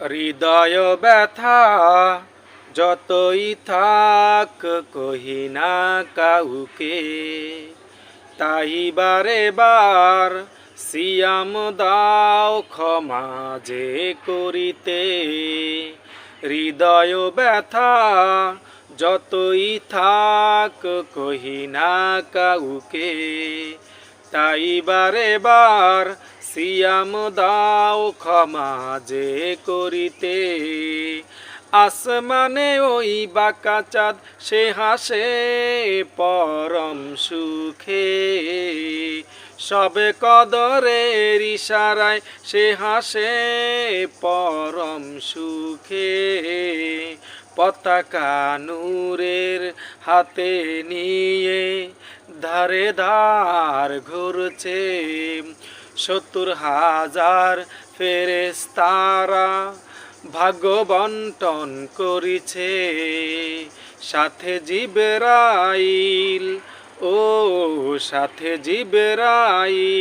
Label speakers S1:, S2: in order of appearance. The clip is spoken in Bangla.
S1: হৃদয় ব্যথা যতই থাক কহি না কাউকে। তাই বারে বার সিয়াম দাও ক্ষমা যে করিতে। হৃদয় ব্যথা যতই থাক কহি না কাউকে। তাই বারে বার সিয়াম দাও ক্ষমা যে করিতে। আসমানে ওই বাঁকা চাঁদ, সে হাসে পরম সুখে। সবে কদরের ইশারায় সে হাসে পরম সুখে। পতাকা নূরের হাতে নিয়ে ধারে ধার ঘুরছে। সত্তর হাজার ফেরেস্তারা ভাগ্য বন্টন করিছে। সাথে জিবেরাইল ও সাথে জিবেরাইল।